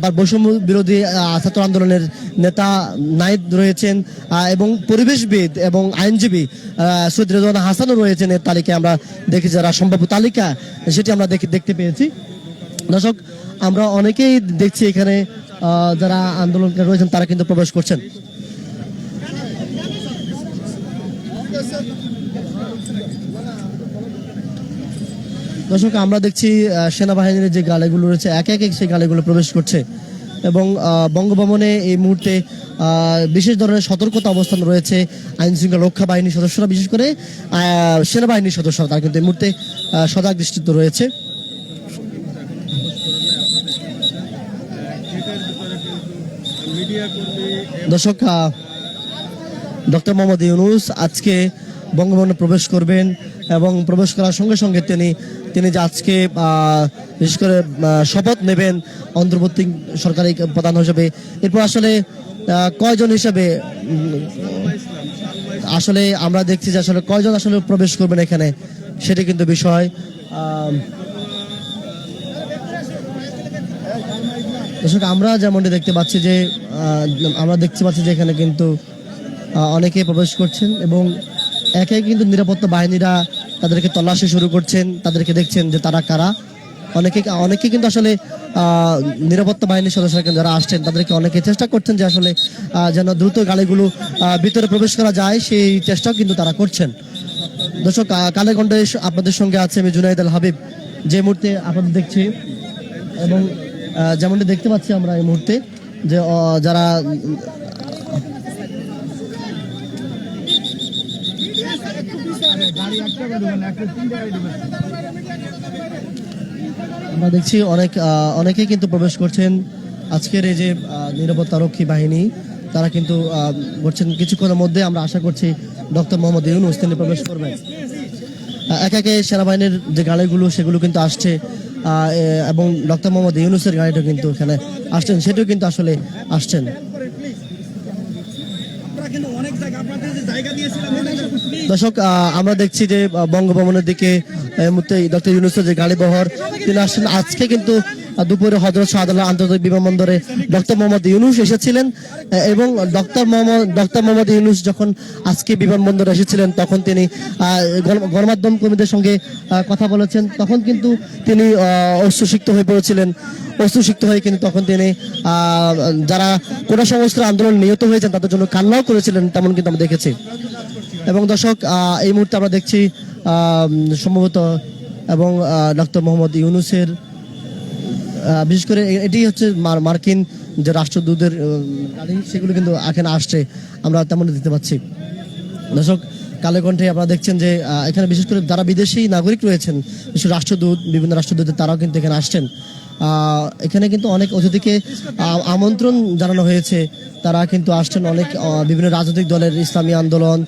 আবার বৈষম্য বিরোধী ছাত্র আন্দোলনের নেতা নাইদ রয়েছেন এবং পরিবেশবিদ এবং আইনজীবী সৈয়দ রেজওয়ান হাসানও রয়েছেন এর তালিকায়। আমরা দেখি যারা সম্ভাব্য তালিকা, সেটি আমরা দেখি দেখতে পেয়েছি। দর্শক, আমরা অনেকেই দেখছি এখানে যারা আন্দোলন রয়েছেন, তারা কিন্তু প্রবেশ করছেন। দর্শক, আমরা দেখছি সেনাবাহিনীর যে গালেগুলো রয়েছে, এক এক সেই গালেগুলো প্রবেশ করছে। এবং বঙ্গভবনে এই মুহূর্তে বিশেষ ধরনের সতর্কতা অবস্থান রয়েছে আইন শৃঙ্খলা রক্ষা বাহিনীর সদস্যরা, বিশেষ করে সেনাবাহিনীর সদস্যরা। তারা কিন্তু এই মুহূর্তে সজাগ দৃষ্টিত রয়েছে। দর্শক ডক্টর মোহাম্মদ ইউনুস আজকে বঙ্গভবনে প্রবেশ করবেন এবং প্রবেশ করার সঙ্গে সঙ্গে তিনি তিনি আজকে বিশেষ করে শপথ নেবেন অন্তর্বর্তী সরকারি প্রধান হিসেবে, এরপর আসলে কয়জন হিসেবে আসলে আমরা দেখছি যে আসলে কয়জন আসলে প্রবেশ করবেন এখানে, সেটি কিন্তু বিষয়। দর্শক, আমরা যেমনটি দেখতে পাচ্ছি যে আমরা দেখতে পাচ্ছি যে এখানে কিন্তু অনেকে প্রবেশ করছেন এবং একে কিন্তু নিরাপত্তা বাহিনীরা তাদেরকে তল্লাশি শুরু করছেন, তাদেরকে দেখছেন যে তারা কারা। অনেকে অনেকে কিন্তু আসলে নিরাপত্তা বাহিনীর সদস্যরা কিন্তু যারা আসছেন, তাদেরকে অনেকে চেষ্টা করছেন যে আসলে যেন দ্রুত গাড়িগুলো ভিতরে প্রবেশ করা যায়, সেই চেষ্টাও কিন্তু তারা করছেন। দর্শক কালে কণ্ঠে আপনাদের সঙ্গে আছে আমি জুনাইদ আল হাবিব। যে মুহূর্তে আপনাদের দেখছি, এবং যেমনটি দেখতে পাচ্ছি আমরা এই মুহূর্তে, যে যারা আমরা দেখছি অনেক অনেকেই কিন্তু প্রবেশ করছেন। আজকের এই যে নিরাপত্তারক্ষী বাহিনী, তারা কিন্তু করছেন কিছুক্ষণের মধ্যে আমরা আশা করছি ডক্টর মোহাম্মদ ইউনুস তিনি প্রবেশ করবেন। একে একে সেনাবাহিনীর যে গাড়িগুলো, সেগুলো কিন্তু আসছে। এবং ডক্টর মোহাম্মদ ইউনুসের গাড়িটা কিন্তু এখানে আসছেন, সেটাও কিন্তু আসলে আসছেন। দর্শক আমরা দেখছি যে বঙ্গভবনের দিকে মুহূর্তে ডক্টর ইউনুসের যে গাড়ি বহর তিনি আসছেন। আজকে কিন্তু দুপুরে হজরত শাহজালাল আন্তর্জাতিক বিমানবন্দরে ডক্টর মোহাম্মদ ইউনুস এসেছিলেন এবং ডক্টর মোহাম্মদ ডক্টর মোহাম্মদ ইউনুস যখন আজকে বিমানবন্দরে এসেছিলেন তখন তিনি গণমাধ্যম কর্মীদের সঙ্গে কথা বলেছেন। তখন কিন্তু তিনি আহ, অশ্রুসিক্ত হয়ে পড়েছিলেন। অশ্রুসিক্ত হয়ে কিন্তু তখন তিনি যারা কোটা সংস্কার আন্দোলন নিহত হয়েছেন তাদের জন্য কান্নাও করেছিলেন তেমন কিন্তু আমরা দেখেছি। এবং দর্শক এই মুহূর্তে আমরা দেখছি সম্ভবত এবং ডক্টর মোহাম্মদ ইউনুসের বিশেষ করে এটি হচ্ছে মার- মার্কিন যে রাষ্ট্রদূতের গাড়ি, সেগুলো কিন্তু এখানে আসছে। আমরা তেমন দেখতে পাচ্ছি। দর্শক, কালে কণ্ঠে আপনারা দেখছেন যে এখানে বিশেষ করে যারা বিদেশি নাগরিক রয়েছেন, বিশেষ রাষ্ট্রদূত, বিভিন্ন রাষ্ট্রদূতের, তারাও কিন্তু এখানে আসছেন। এখানে কিন্তু অনেক অতিথিকে আমন্ত্রণ জানানো হয়েছে। তারা কিন্তু আসছেন অনেক বিভিন্ন রাজনৈতিক দলের ইসলামী আন্দোলন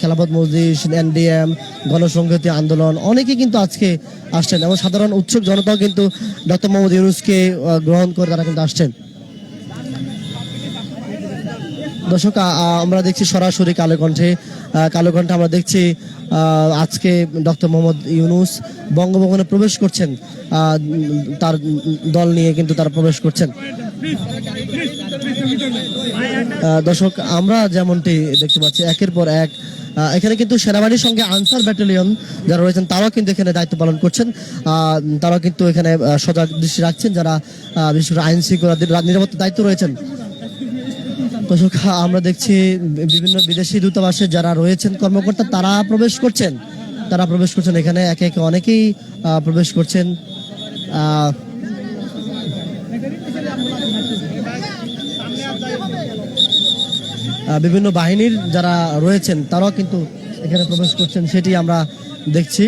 খেলাফত মসজিদ এনডিএম, গণসংহতি আন্দোলন, অনেকে কিন্তু আজকে আসছেন এবং সাধারণ উৎসুক জনতাও কিন্তু ডক্টর মোহাম্মদ ইউনুসকে গ্রহণ করে তারা কিন্তু আসছেন। দর্শক আমরা দেখছি সরাসরি কালো কণ্ঠে কালো কণ্ঠে আমরা দেখছি আজকে ডক্টর মোহাম্মদ ইউনুস বঙ্গভবনে প্রবেশ করছেন তার দল নিয়ে কিন্তু তারা প্রবেশ করছেন। দর্শক, আমরা যেমনটি দেখতে পাচ্ছি, একের পর এক এখানে কিন্তু সেনাবাহিনীর সঙ্গে আনসার ব্যাটালিয়ন যারা রয়েছেন, তারাও কিন্তু এখানে দায়িত্ব পালন করছেন। তারাও কিন্তু এখানে সজাগ দৃষ্টি রাখছেন যারা বিশেষ করে আইন শৃঙ্খলা নিরাপত্তা দায়িত্ব রয়েছেন। দর্শক, আমরা দেখছি বিভিন্ন বিদেশি দূতাবাসে যারা রয়েছেন কর্মকর্তা, তারা প্রবেশ করছেন। তারা প্রবেশ করছেন এখানে, একে একে অনেকেই প্রবেশ করছেন। বিভিন্ন বাহিনীর যারা রয়েছেন তারাও কিন্তু এখানে প্রবেশ করছেন সেটি আমরা দেখছি।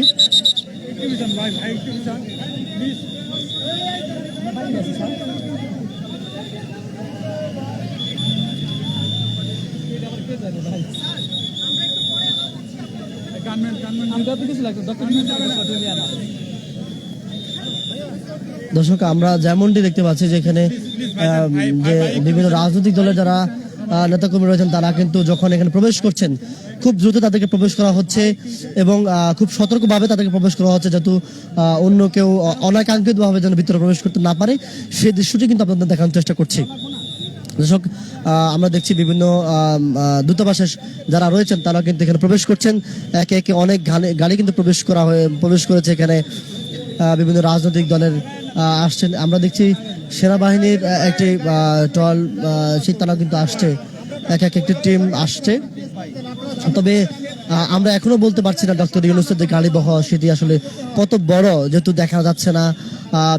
দর্শক আমরা যেমনটি দেখতে পাচ্ছি যে এখানে আহ, যে বিভিন্ন রাজনৈতিক দলের যারা নেতাকর্মী রয়েছেন তারা কিন্তু যখন এখানে প্রবেশ করছেন, খুব দ্রুত তাদেরকে প্রবেশ করা হচ্ছে এবং খুব সতর্কভাবে তাদেরকে প্রবেশ করা হচ্ছে যাতে অন্য কেউ অনাকাঙ্ক্ষিতভাবে যেন ভিতরে প্রবেশ করতে না পারে সেই দৃশ্যটি কিন্তু আপনাদের দেখানোর চেষ্টা করছি। দর্শক আমরা দেখছি বিভিন্ন দূতাবাসের যারা রয়েছেন তারা কিন্তু এখানে প্রবেশ করছেন। একে একে অনেক গাড়ি কিন্তু প্রবেশ করা হয়ে, প্রবেশ করেছে এখানে বিভিন্ন রাজনৈতিক দলের আসছেন। আমরা দেখছি সেনাবাহিনীর একটি টল সেই তারা কিন্তু আসছে। এক এক একটি টিম আসছে। তবে আমরা এখনও বলতে পারছি না ডক্টর ইউনুসের যে গাড়ি বহ সেটি আসলে কত বড়, যেহেতু দেখা যাচ্ছে না।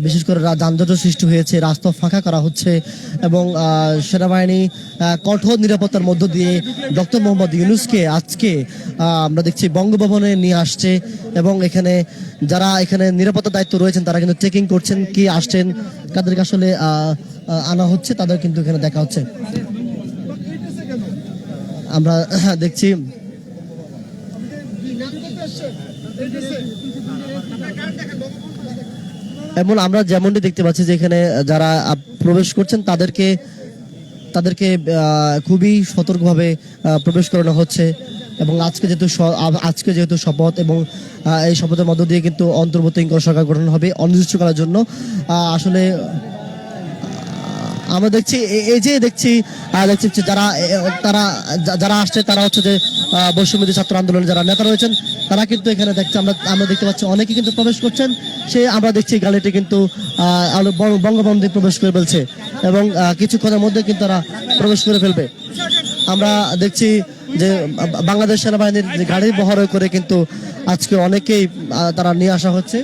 বিশেষ করে যানজটের সৃষ্টি হয়েছে, রাস্তা ফাঁকা করা হচ্ছে এবং সেনাবাহিনী কঠোর নিরাপত্তার মধ্য দিয়ে ডক্টর মোহাম্মদ ইউনুসকে আজকে আমরা দেখছি বঙ্গভবনে নিয়ে আসছে এবং এখানে যারা এখানে নিরাপত্তার দায়িত্ব রয়েছেন তারা কিন্তু চেকিং করছেন কি আসছেন কাদেরকে আসলে আনা হচ্ছে, তাদের কিন্তু এখানে দেখা হচ্ছে। আমরা দেখছি এমন আমরা যেমনটি দেখতে পাচ্ছি যে এখানে যারা প্রবেশ করছেন, তাদেরকে তাদেরকে খুবই সতর্কভাবে প্রবেশ করানো হচ্ছে। এবং আজকে যেহেতু আজকে যেহেতু শপথ এবং এই শপথের মধ্য দিয়ে কিন্তু অন্তর্বর্তীকালীন সরকার গঠন হবে অনির্দিষ্টকালের জন্য। আসলে আমরা দেখছি এই যে দেখছি দেখছি যারা তারা যারা আসছে, তারা হচ্ছে যে বৈষম্যবিরোধী ছাত্র আন্দোলনের যারা নেতা রয়েছেন, তারা কিন্তু এখানে দেখছি, আমরা আমরা দেখতে পাচ্ছি অনেকে কিন্তু প্রবেশ করছেন। সে, আমরা দেখছি গাড়িটি কিন্তু বঙ্গবন্ধু প্রবেশ করে ফেলছে এবং কিছুক্ষণের মধ্যে কিন্তু তারা প্রবেশ করে ফেলবে। আমরা দেখছি যে, বাংলাদেশ সেনাবাহিনীর গাড়ি বহর করে কিন্তু আজকে অনেকেই তারা নিয়ে আসা হচ্ছে।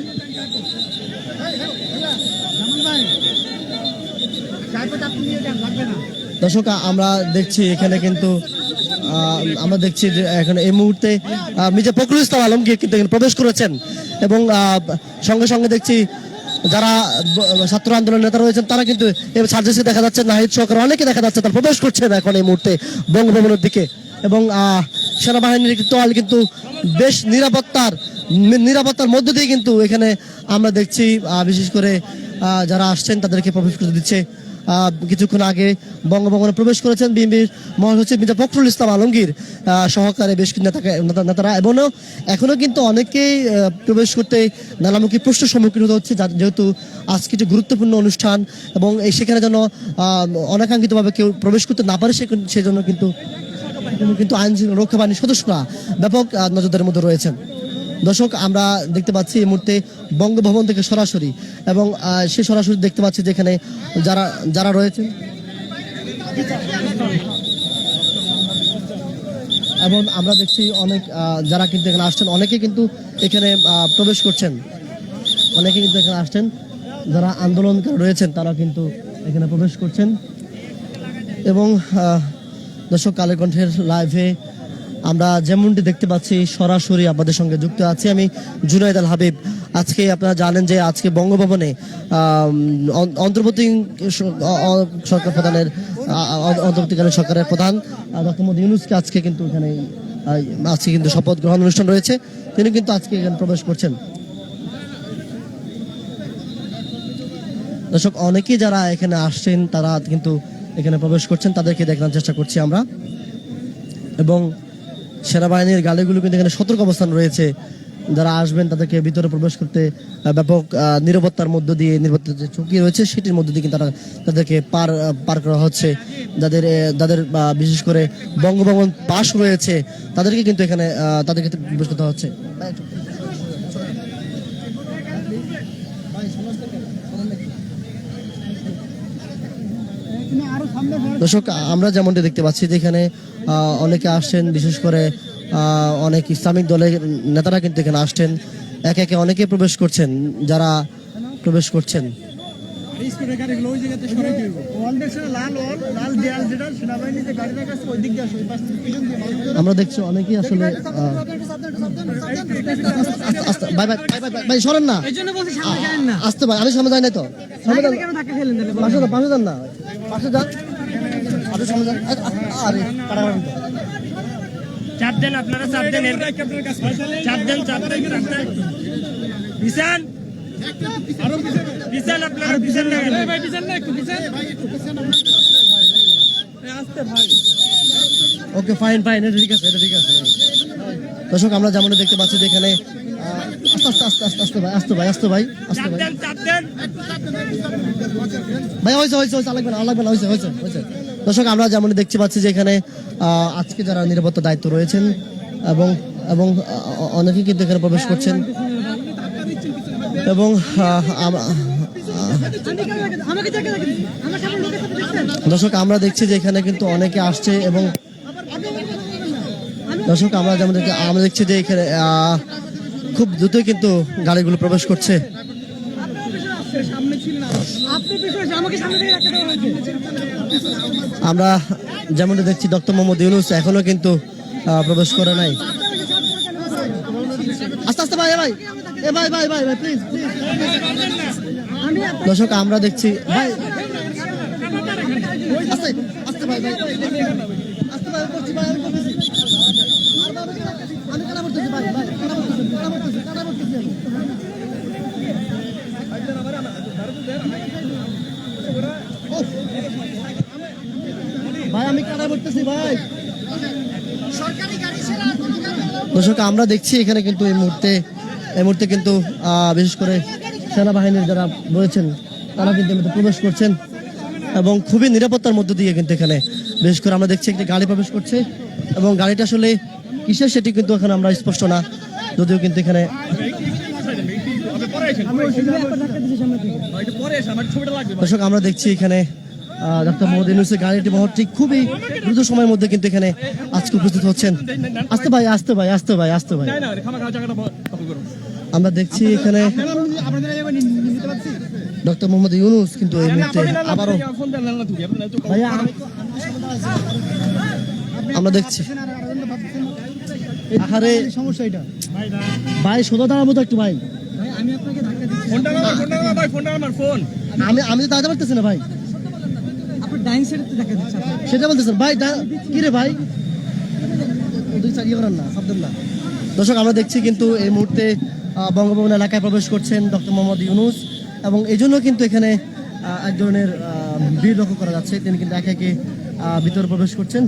দর্শক, আমরা দেখছি এখানে কিন্তু আমরা দেখছি এখানে এই মুহূর্তে মির্জা ফখরুল ইসলাম আলমগীর কিন্তু প্রবেশ করেছেন এবং সঙ্গে সঙ্গে দেখছি যারা ছাত্র আন্দোলন নেতা রয়েছেন, তারা কিন্তু সার্জেসে দেখা যাচ্ছে, নাহিদ সরকার অনেকে দেখা যাচ্ছে তারা প্রবেশ করছেন এখন এই মুহূর্তে বঙ্গভবনের দিকে। এবং সেনাবাহিনীর দল কিন্তু বেশ নিরাপত্তার নিরাপত্তার মধ্য দিয়ে কিন্তু এখানে আমরা দেখছি বিশেষ করে যারা আসছেন তাদেরকে প্রবেশ করতে দিচ্ছে। কিছুক্ষণ আগে বঙ্গভবনে প্রবেশ করেছেন বিএনপির মহাসচিব মির্জা ফখরুল ইসলাম আলমগীর সহকারে বেশ কিছু নেতাকে নেতা- নেতারা এবং এখনও কিন্তু অনেকেই প্রবেশ করতে নানামুখী প্রশ্নের সম্মুখীন হতে হচ্ছে যেহেতু আজকে যে গুরুত্বপূর্ণ অনুষ্ঠান এবং এই সেখানে যেন অনাকাঙ্ক্ষিতভাবে কেউ প্রবেশ করতে না পারে সেজন্য কিন্তু কিন্তু আইন শৃঙ্খলা রক্ষা বাহিনীর সদস্যরা ব্যাপক আহ, নজরদারির মধ্যে রয়েছেন। দর্শক, আমরা দেখতে পাচ্ছি এই মুহূর্তে বঙ্গভবন থেকে সরাসরি এবং সে সরাসরি দেখতে পাচ্ছি যেখানে যারা যারা রয়েছে। এবং আমরা দেখছি অনেক যারা কিন্তু এখানে আসছেন, অনেকে কিন্তু এখানে প্রবেশ করছেন। অনেকে কিন্তু এখানে আসছেন। যারা আন্দোলনকারী রয়েছেন তারা কিন্তু এখানে প্রবেশ করছেন। এবং দর্শক, কালের কণ্ঠের লাইভে আমরা যেমনটি দেখতে পাচ্ছি, সরাসরি আপনাদের সঙ্গে যুক্ত আছি আমি জুনাইদ আল হাবিব। আজকে আপনারা জানেন যে আজকে বঙ্গভবনে অন্তর্বর্তী সরকার প্রধানের অন্তর্বর্তীকালীন সরকারের প্রধান ডক্টর মোদী ইউনুসকে আজকে কিন্তু এখানে আজকে কিন্তু শপথ গ্রহণ অনুষ্ঠান রয়েছে। তিনি কিন্তু আজকে এখানে প্রবেশ করছেন। দর্শক, অনেকেই যারা এখানে আসছেন, তারা কিন্তু এখানে প্রবেশ করছেন, তাদেরকে দেখানোর চেষ্টা করছি আমরা। এবং সেনাবাহিনীর গাড়িগুলো কিন্তু এখানে সতর্ক অবস্থান রয়েছে। যারা আসবেন তাদেরকে ভিতরে প্রবেশ করতে ব্যাপক নিরাপত্তার মধ্য দিয়ে নিরাপত্তার যে ঝুঁকি রয়েছে সেটির মধ্য দিয়ে কিন্তু তারা তাদেরকে পার পার করা হচ্ছে। যাদের যাদের বিশেষ করে বঙ্গভবন পাশ রয়েছে, তাদেরকে কিন্তু এখানে তাদেরকে প্রবেশ করতে হচ্ছে। দর্শক আমরা যেমনটি দেখতে পাচ্ছি যেখানে আহ, অনেকে আসছেন বিশেষ করে আহ, অনেক ইসলামিক দলের নেতারা কিন্তু এখানে আসছেন। একে একে অনেকে প্রবেশ করছেন যারা প্রবেশ করছেন। আমরা দেখছি অনেকেই আসলে ভাই সরেন না। না। আসতে ভাই আমি সামনে যাই নাই তো। সামনে পাশে যান না। পাশে যান। আপনি সামনে যান। আরে, আরে কাটাকাটি চাপ দেন আপনারা চাপ দেন চাপ দেন চাপ দেন চাপ দেন। বিশাল। বিশাল আপনারা বিশাল ভাই পিছন না। একটু পিছন আসতে ভাই ওকে ফাইন ফাইন এটা ঠিক আছে এটা ঠিক আছে। দর্শক আমরা যেমন দেখতে পাচ্ছি এখানে আস্তে আস্তে আস্তে আস্তে ভাই আস্তে ভাই আস্তে ভাই আস্তে ভাই। হয়েছে হয়েছে হয়েছে লাগবে না লাগবে না হয়েছে হয়েছে হয়েছে। দর্শক, আমরা যেমন দেখতে পাচ্ছি যে এখানে আজকে যারা নিরাপত্তা দায়িত্ব রয়েছেন এবং এবং অনেকেই কিন্তু এখানে প্রবেশ করছেন। এবং দর্শক, আমরা দেখছি যে এখানে কিন্তু অনেকে আসছে এবং দর্শক, আমরা যেমন আমরা দেখছি যে এখানে খুব দ্রুতই কিন্তু গাড়িগুলো প্রবেশ করছে সামনে ছিল না আপনি পিছনে আমাকে সামনে থেকে রাখতে দেওয়া হয়েছে আমরা যেমনটা দেখছি ডক্টর মোহাম্মদ ইউনুস এখনও কিন্তু প্রবেশ করে নাই। আস্তে আস্তে ভাই ভাই, এ ভাই ভাই ভাই ভাই প্লিজ দর্শক, আমরা দেখছি, ভাই। আমি করতেছি। ভাই ভাই করতেছি করতেছি করতেছি আমি। ওহ। ভাই আমি কানা করতেছি ভাই দর্শক আমরা দেখছি এখানে কিন্তু এই মুহূর্তে এই মুহূর্তে কিন্তু বিশেষ করে সেনাবাহিনীর যারা রয়েছেন তারা কিন্তু প্রবেশ করছেন এবং খুবই নিরাপত্তার মধ্য দিয়ে কিন্তু এখানে বিশেষ করে আমরা দেখছি একটি গাড়ি প্রবেশ করছে এবং গাড়িটা আসলে কিসের সেটি কিন্তু এখানে আমরা স্পষ্ট না যদিও কিন্তু এখানে দর্শক আমরা দেখছি এখানে ডক্টর মোহাম্মদ ইউনুসের গাড়িটি মহরটি খুবই দ্রুত সময়ের মধ্যে কিন্তু এখানে আজকে উপস্থিত হচ্ছেন। আসতে ভাই আসতে ভাই আসতে ভাই আসতে ভাই। আমরা দেখছি এখানে ডক্টর মোহাম্মদ ইউনুস কিন্তু এই মুহূর্তে আবারও ভাইয়া আমরা দেখছি। আহারে সমস্যা এটা ভাই সোজা দাঁড়াবো তো একটু ভাই। ভাই আমি আপনাকে ধাক্কা দিচ্ছি। আমি আমি তো দাঁড়াতে পারতেছি না ভাই। সেটা বলতেছেন। ভাই কি রে ভাই? দুই চার ইয়ে করেন না না দর্শক, আমরা দেখছি কিন্তু এই মুহূর্তে বঙ্গভবন এলাকায় প্রবেশ করছেন ডক্টর মোহাম্মদ ইউনুস এবং এই জন্য কিন্তু এখানে এক ধরনের ভিড় লক্ষ্য করা যাচ্ছে। তিনি কিন্তু একে একে ভিতরে প্রবেশ করছেন।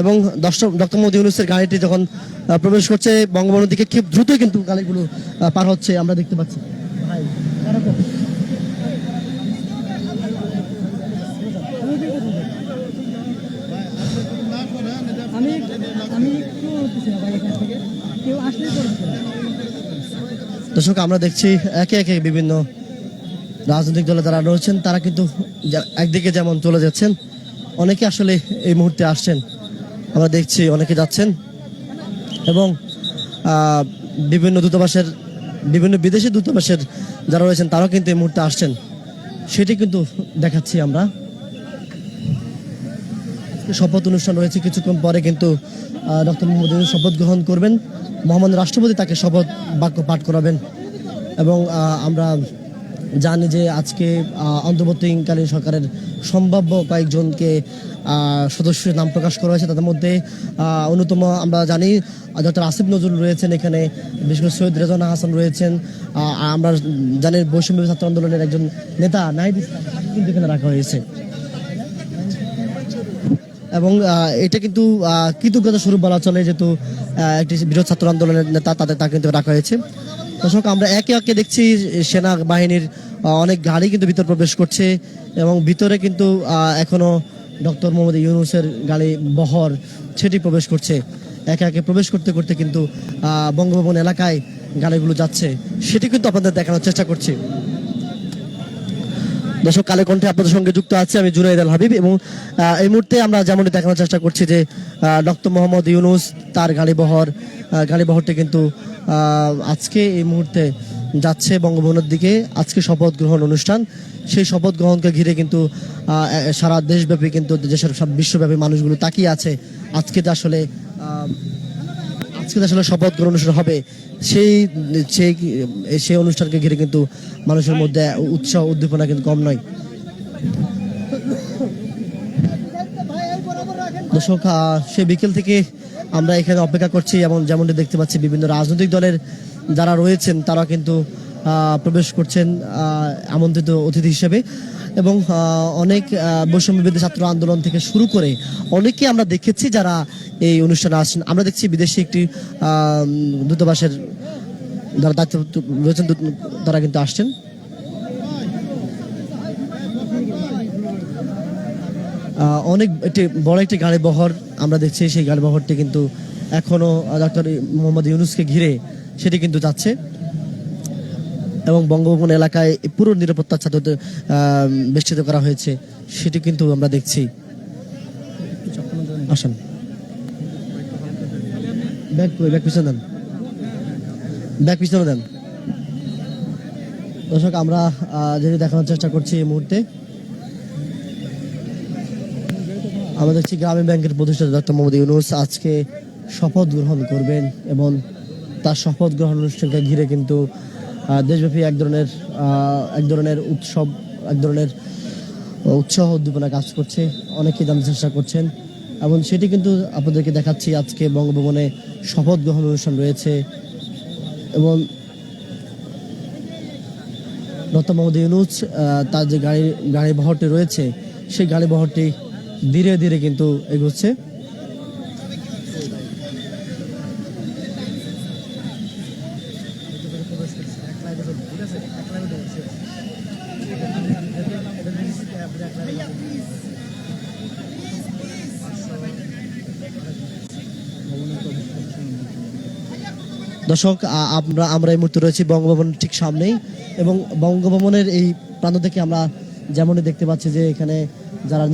এবং দর্শক, ডক্টর মোহাম্মদ ইউনুসের গাড়িটি যখন প্রবেশ করছে বঙ্গবন্ধুর দিকে খুব দ্রুতই কিন্তু গাড়িগুলো পার হচ্ছে, আমরা দেখতে পাচ্ছি। ভাই দর্শক, আমরা দেখছি একে একে বিভিন্ন রাজনৈতিক দলে যারা রয়েছেন। তারা কিন্তু একদিকে যেমন চলে যাচ্ছেন, অনেকে আসলে এই মুহূর্তে আসছেন। আমরা দেখছি অনেকে যাচ্ছেন এবং বিভিন্ন দূতাবাসের, বিভিন্ন বিদেশি দূতাবাসের যারা রয়েছেন, তারাও কিন্তু এই মুহূর্তে আসছেন। সেটি কিন্তু দেখাচ্ছি আমরা। শপথ অনুষ্ঠান রয়েছে কিছুক্ষণ পরে, কিন্তু ডক্টর মোহাম্মদ শপথ গ্রহণ করবেন। মহামান্য রাষ্ট্রপতি তাকে শপথ বাক্য পাঠ করাবেন। এবং আমরা জানি যে আজকে অন্তর্বর্তীকালীন সরকারের সম্ভাব্য কয়েকজনকে সদস্যের নাম প্রকাশ করা হয়েছে। তাদের মধ্যে অন্যতম আমরা জানি, ডক্টর আসিফ নজরুল রয়েছেন এখানে, বিশেষ করে সৈয়দ রেজানা হাসান রয়েছেন। আমরা জানি বৈষম্য ছাত্র আন্দোলনের একজন নেতা, নাহিদ কিন্তু এখানে রাখা হয়েছে। এবং এটা কিন্তু কৃতজ্ঞতা স্বরূপ বলা চলে যেহেতু একটি বৃহৎ ছাত্র আন্দোলনের নেতা তাদের তা কিন্তু রাখা হয়েছে। দর্শক, আমরা একে একে দেখছি সেনা বাহিনীর অনেক গাড়ি কিন্তু ভিতর প্রবেশ করছে এবং ভিতরে কিন্তু এখনও ডক্টর মোহাম্মদ ইউনুসের গাড়ি, বহর সেটি প্রবেশ করছে। একে একে প্রবেশ করতে করতে কিন্তু বঙ্গভবন এলাকায় গাড়িগুলো যাচ্ছে। সেটি কিন্তু আপনাদের দেখানোর চেষ্টা করছি। দর্শক কালে কণ্ঠে আপনাদের সঙ্গে যুক্ত আছে আমি জুনাইদ আল হাবিব এবং এই মুহূর্তে আমরা যেমনটি দেখানোর চেষ্টা করছি যে ডক্টর মোহাম্মদ ইউনুস তার গাড়ি বহর গাড়ি বহরটি কিন্তু আজকে এই মুহূর্তে যাচ্ছে বঙ্গভবনের দিকে। আজকে শপথ গ্রহণ অনুষ্ঠান। সেই শপথ গ্রহণকে ঘিরে কিন্তু সারা দেশব্যাপী কিন্তু দেশের সব বিশ্বব্যাপী মানুষগুলো তাকিয়ে আছে। আজকে আসলে আজকে আসলে শপথ গ্রহণ অনুষ্ঠান হবে। সেই সেই সেই অনুষ্ঠানকে ঘিরে কিন্তু মানুষের মধ্যে উৎসাহ, উদ্দীপনা কিন্তু কম নয়। দর্শক সে বিকেল থেকে আমরা এখানে অপেক্ষা করছি এবং যেমনটি দেখতে পাচ্ছি, বিভিন্ন রাজনৈতিক দলের যারা রয়েছেন, তারা কিন্তু প্রবেশ করছেন আমন্ত্রিত অতিথি হিসেবে। এবং অনেক আহ, বৈষম্য বিরোধী ছাত্র আন্দোলন থেকে শুরু করে অনেকে আমরা দেখেছি যারা এই অনুষ্ঠানে আসছেন আমরা দেখছি বিদেশি একটি দূতাবাসের যারা দায়িত্ব রয়েছেন তারা কিন্তু আসছেন। অনেক একটি বড় একটি গাড়ি বহর আমরা দেখছি। সেই গাড়ি বহরটি কিন্তু এখনও ডক্টর মোহাম্মদ ইউনুসকে ঘিরে সেটি কিন্তু যাচ্ছে। এবং বঙ্গভবন এলাকায় পুরো নিরাপত্তা আহ, বেষ্টিত করা হয়েছে সেটি কিন্তু আমরা দেখছি। আসেন। দেন। দর্শক আমরা যেটি দেখানোর চেষ্টা করছি এই মুহূর্তে আমরা দেখছি গ্রামীণ ব্যাংকের প্রতিষ্ঠাতা ডক্টর মোহাম্মদ ইউনুস আজকে শপথ গ্রহণ করবেন এবং তার শপথ গ্রহণ অনুষ্ঠানকে ঘিরে কিন্তু দেশব্যাপী এক ধরনের এক ধরনের উৎসব, এক ধরনের উৎসাহ উদ্দীপনা কাজ করছে। অনেকেই জানতে চেষ্টা করছেন। এবং সেটি কিন্তু আপনাদেরকে দেখাচ্ছি আজকে বঙ্গভবনে শপথ গ্রহণ অনুষ্ঠান রয়েছে। এবং ডক্টর মোহাম্মদ ইউনুস তার যে গাড়ি গাড়ি বহরটি রয়েছে, সেই গাড়ি বহরটি ধীরে ধীরে কিন্তু এগোচ্ছে। দর্শক আমরা আমরা এই মুহূর্তে রয়েছি বঙ্গভবনের ঠিক সামনেই এবং বঙ্গভবনের এই প্রান্ত থেকে আমরা যেমনই দেখতে পাচ্ছি যে এখানে যারা